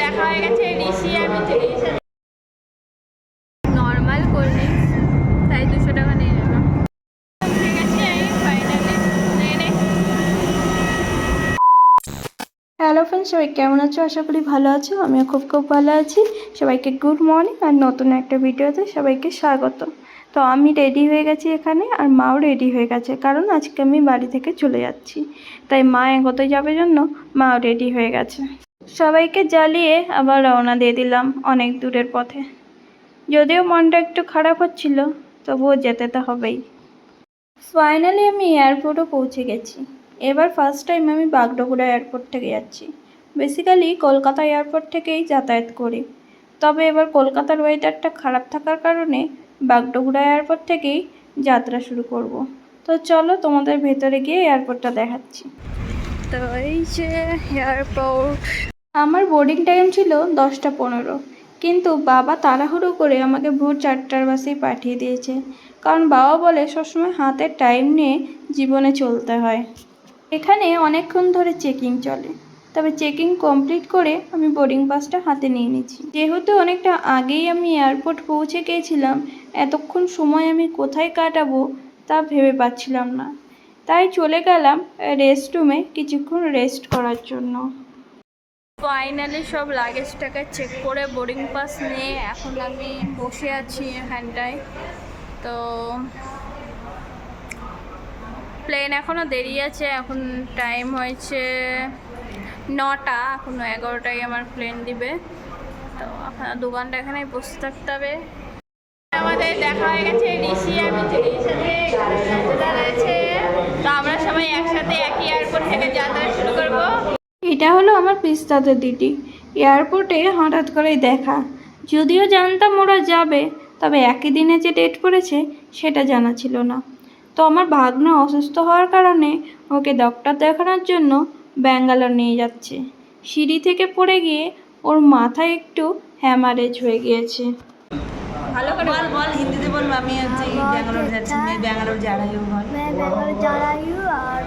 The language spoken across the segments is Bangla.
দেখা হয়ে গেছে ঋষি নর্মাল তাই দুশো টাকা হ্যালো ফ্রেন্ড সবাই কেমন আছো? আশা করি ভালো আছো। আমিও খুব খুব ভালো আছি। সবাইকে গুড মর্নিং আর নতুন একটা ভিডিওতে সবাইকে স্বাগত। তো আমি রেডি হয়ে গেছি এখানে আর মাও রেডি হয়ে গেছে, কারণ আজকে আমি বাড়ি থেকে চলে যাচ্ছি। তাই মা এগোতে যাবে জন্য মাও রেডি হয়ে গেছে। সবাইকে জ্বালিয়ে আবার রওনা দিয়ে দিলাম অনেক দূরের পথে। যদিও মনটা একটু খারাপ হচ্ছিল, তবুও যেতে তো হবেই। ফাইনালি আমি এয়ারপোর্টও পৌঁছে গেছি। এবার ফার্স্ট টাইম আমি বাগডোগরা এয়ারপোর্ট থেকে যাচ্ছি। বেসিক্যালি কলকাতা এয়ারপোর্ট থেকেই যাতায়াত করি। তবে এবার কলকাতার ওয়েদারটা খারাপ থাকার কারণে বাগডোগরা এয়ারপোর্ট থেকেই যাত্রা শুরু করব। তো চলো তোমাদের ভেতরে গিয়ে এয়ারপোর্টটা দেখাচ্ছি। তো এই যে এয়ারপোর্ট আমার বোর্ডিং টাইম ছিল দশটা পনেরো। কিন্তু বাবা তাড়াহুড়ো করে আমাকে ভোর চারটার বাসেই পাঠিয়ে দিয়েছে। কারণ বাবা বলে সবসময় হাতে টাইম নিয়ে জীবনে চলতে হয়। এখানে অনেকক্ষণ ধরে চেকিং চলে। তবে চেকিং কমপ্লিট করে আমি বোর্ডিং পাসটা হাতে নিয়ে নিচ্ছি যেহেতু অনেকটা আগেই আমি এয়ারপোর্ট পৌঁছে গিয়েছিলাম, এতক্ষণ সময় আমি কোথায় কাটাবো তা ভেবে পাচ্ছিলাম না। তাই চলে গেলাম রেস্ট রুমে কিছুক্ষণ রেস্ট করার জন্য। ফাইনালি সব লাগেজটাকে চেক করে বোর্ডিং পাস নিয়ে এখন আমি বসে আছি এখানটায় তো প্লেন এখনও দেরি আছে, এখন টাইম হয়েছে নটা এখনও এগারোটায় আমার প্লেন দিবে। তো আপনার দোকানটা এখানে বসে থাকতে হবে। আমাদের দেখা হয়ে গেছে, ঋষি রয়েছে। তো আমরা সবাই একসাথে একই এয়ারপোর্ট থেকে যাত্রা শুরু করব। এটা হলো আমার পিস্তাদের দিদি এয়ারপোর্টে হঠাৎ করেই দেখা যদিও জানতাম ওরা যাবে তবে একই দিনে যে ডেট পড়েছে সেটা জানা ছিল না তো আমার ভাগ্ন অসুস্থ হওয়ার কারণে ওকে ডক্টর দেখানোর জন্য ব্যাঙ্গালোর নিয়ে যাচ্ছে সিঁড়ি থেকে পড়ে গিয়ে ওর মাথায় একটু হ্যামারেজ হয়ে গিয়েছে ভালো করে বল বল হিন্দিতে বল আমি হচ্ছে ব্যাঙ্গালোর যাচ্ছি मैं ব্যাঙ্গালোর जा रही हूँ বল मैं बैंगलोर जा रही हूँ और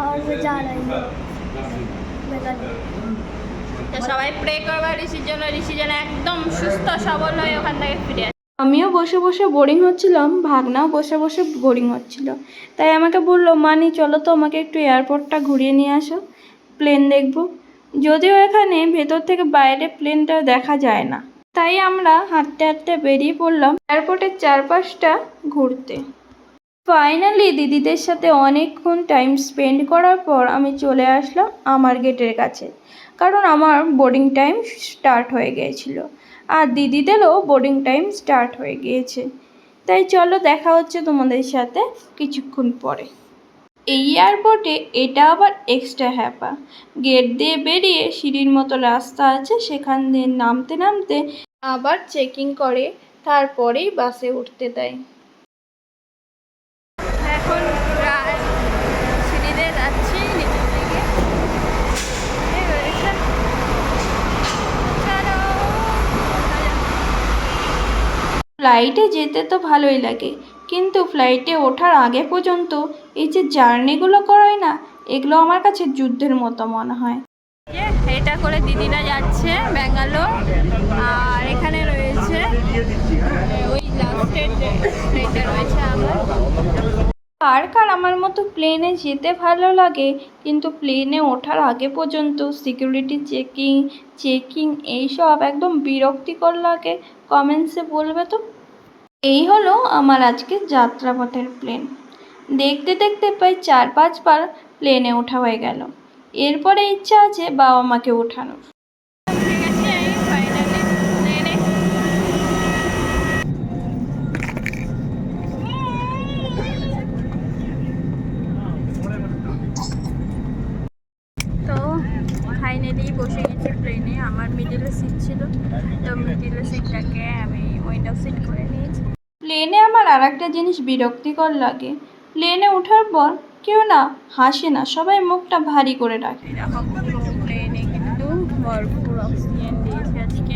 और मैं जा रही हूँ बैंगलोर তো সবাই প্রে করবা, ঋষির জন্য ঋষি যেন একদম সুস্থ, সবল হয়ে ওখান থেকে ফিরে আমিও বসে বসে বোরিং হচ্ছিলাম, ভাগনাও বসে বসে বোরিং হচ্ছিল। তাই আমাকে বলল, মানি, চলো তো আমাকে একটু এয়ারপোর্টটা ঘুরিয়ে নিয়ে আসো প্লেন দেখব। যদিও এখানে ভেতর থেকে বাইরে প্লেনটা দেখা যায় না। তাই আমরা হাঁটতে হাঁটতে বেরিয়ে পড়লাম এয়ারপোর্টের চারপাশটা ঘুরতে। ফাইনালি দিদিদের সাথে অনেকক্ষণ টাইম স্পেন্ড করার পর আমি চলে আসলাম আমার গেটের কাছে। কারণ আমার বোর্ডিং টাইম স্টার্ট হয়ে গিয়েছিল। আর দিদিদেরও বোর্ডিং টাইম স্টার্ট হয়ে গিয়েছে। তাই চলো দেখা হচ্ছে তোমাদের সাথে কিছুক্ষণ পরে। এই এয়ারপোর্টে এটা আবার এক্সট্রা হ্যাপা। গেট দিয়ে বেরিয়ে সিঁড়ির মতো রাস্তা আছে, সেখান দিয়ে নামতে নামতে আবার চেকিং করে, তারপরেই বাসে উঠতে দেয় এখন প্রায় সিঁড়িতে যাচ্ছি নিচের দিকে এই বেরিয়েছে। চলো। ফ্লাইটে যেতে তো ভালোই লাগে কিন্তু ফ্লাইটে ওঠার আগে পর্যন্ত এই যে জার্নিগুলো করায় না এগুলো আমার কাছে যুদ্ধের মতো মনে হয়। এটা করে দিদিরা যাচ্ছে ব্যাঙ্গালোর। আর এখানে রয়েছে ওই লাস্টের রয়েছে আমার কার কার আমার মতো প্লেনে যেতে ভালো লাগে কিন্তু প্লেনে ওঠার আগে পর্যন্ত সিকিউরিটি চেকিং চেকিং এইসব একদম বিরক্তিকর লাগে। কমেন্টসে বলবে তো। এই হলো আমার আজকে যাত্রাপথের প্লেন। দেখতে দেখতে প্রায় চার পাঁচবার প্লেনে ওঠা হয়ে গেল। এরপরে ইচ্ছা আছে বাবা মাকে ওঠানোর ঠিক আছে ফাইনালি ট্রেনে তো ফাইনালি বসে গেছি প্লেনে আমার মিডিলে সিট ছিল। তো মিডিলে সিটটাকে আমি উইন্ডো সিট করে নিয়েছি। প্লেনে আমার আর একটা জিনিস বিরক্তিকর লাগে। প্লেনে ওঠার পর কেউ না হাসে না সবাই মুখটা ভারী করে রাখে। প্লেনে কিন্তু ভরপুর অক্সিজেন দিয়েছে আজকে।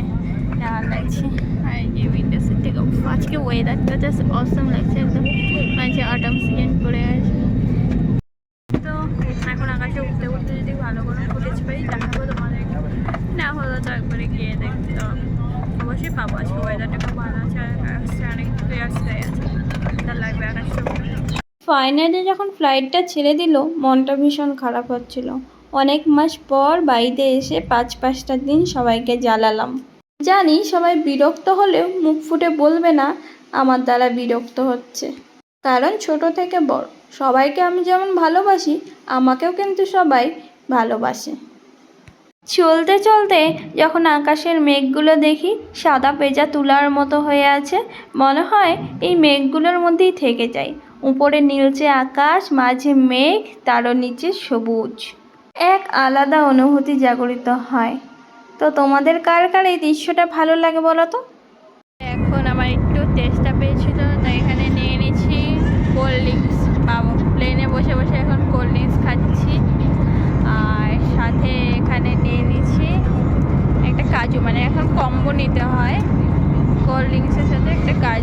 দারুণ লাগছে। আর যে উইন্ডো সিট থেকে আজকে ওয়েদারটা জাস্ট অসম লাগছে একদম। মানে অটম সিজন পড়ে আছে তো এখন আকাশে উঠতে উঠতে যদি ভালো কোনো ফুটেজ পাই দেখাবো তোমাদেরকে না হলে তো একবারে গিয়ে অবশ্যই পাবো, আজকে ওয়েদারটা ভালো আছে, আর লাগবে ফাইনালি যখন ফ্লাইটটা ছেড়ে দিল, মনটা ভীষণ খারাপ হচ্ছিল। অনেক মাস পর বাড়িতে এসে পাঁচ পাঁচটা দিন সবাইকে জ্বালালাম। জানি সবাই বিরক্ত হলেও মুখ ফুটে বলবে না, আমার দ্বারা বিরক্ত হচ্ছে। কারণ ছোট থেকে বড়, সবাইকে আমি যেমন ভালোবাসি, আমাকেও কিন্তু সবাই ভালোবাসে। চলতে চলতে যখন আকাশের মেঘগুলো দেখি, সাদা পেজা তুলার মতো হয়ে আছে, মনে হয় এই মেঘগুলোর মধ্যেই থেকে যাই। উপরে নীলচে আকাশ, মাঝে মেঘ, তারও নিচে সবুজ। এক আলাদা অনুভূতি জাগরিত হয়। তো তোমাদের কার কার এই দৃশ্যটা ভালো লাগে বলো তো? এখন আমার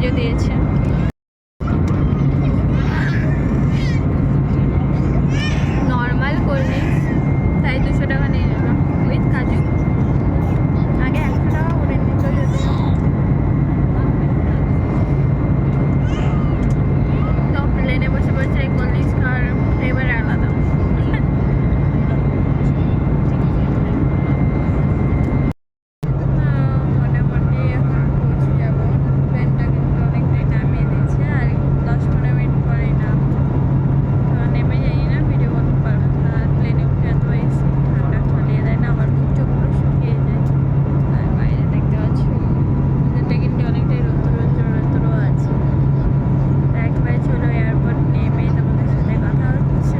কাজু দিয়েছে নর্মাল কোল্ড ড্রিঙ্কস তাই দুশো টাকা নিয়ে নিলাম উইথ কাজু আগে একশো টাকা করে নিত যদি তো প্লেনে বসে বসে কোল্ড ড্রিঙ্কস খাওয়ার ফ্লেভার আলাদা আহ, মোটামুটি এখন পৌঁছে যাব ট্রেনটা কিন্তু অনেকটাই নামিয়ে দিয়েছে আর দশ পনেরো মিনিট পরেই নাম তো নেমে যাই না ভিডিও করতে পারব না আর প্লেনে উঠে এত এসি ঠান্ডা চালিয়ে দেয় না আমার মুখ চোখ পুরো শুকিয়ে যায় আর বাইরে দেখতে পাচ্ছি ওদেরটা কিন্তু অনেকটাই রৌদ্র রৌদ্র রৌদ্র আছে তো একবারে চলো এয়ারপোর্ট নেমে তোমাদের সাথে কথা হচ্ছে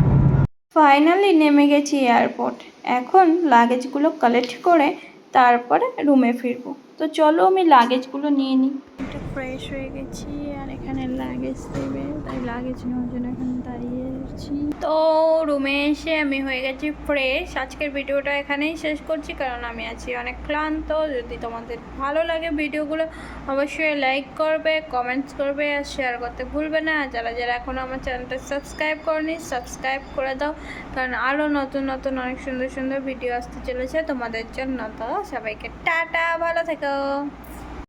ফাইনালি নেমে গেছি এয়ারপোর্ট এখন লাগেজগুলো কালেক্ট করে তারপরে রুমে ফিরবো। তো চলো আমি লাগেজগুলো নিয়ে নিই। একটু ফ্রেশ হয়ে গেছি আর এখানে লাগেজ দেবে, তাই লাগেজ নেওয়ার জন্য এখানে দাঁড়িয়ে আছি। তো রুমে এসে আমি হয়ে গেছি ফ্রেশ আজকের ভিডিওটা এখানেই শেষ করছি, কারণ আমি আছি অনেক ক্লান্ত। যদি তোমাদের ভালো লাগে ভিডিওগুলো অবশ্যই লাইক করবে কমেন্টস করবে আর শেয়ার করতে ভুলবে না। যারা যারা এখনও আমার চ্যানেলটা সাবস্ক্রাইব করনি সাবস্ক্রাইব করে দাও। কারণ আরও নতুন নতুন অনেক সুন্দর সুন্দর ভিডিও আসতে চলেছে তোমাদের জন্য। তো সবাইকে টাটা, ভালো থেকো। 안 녕.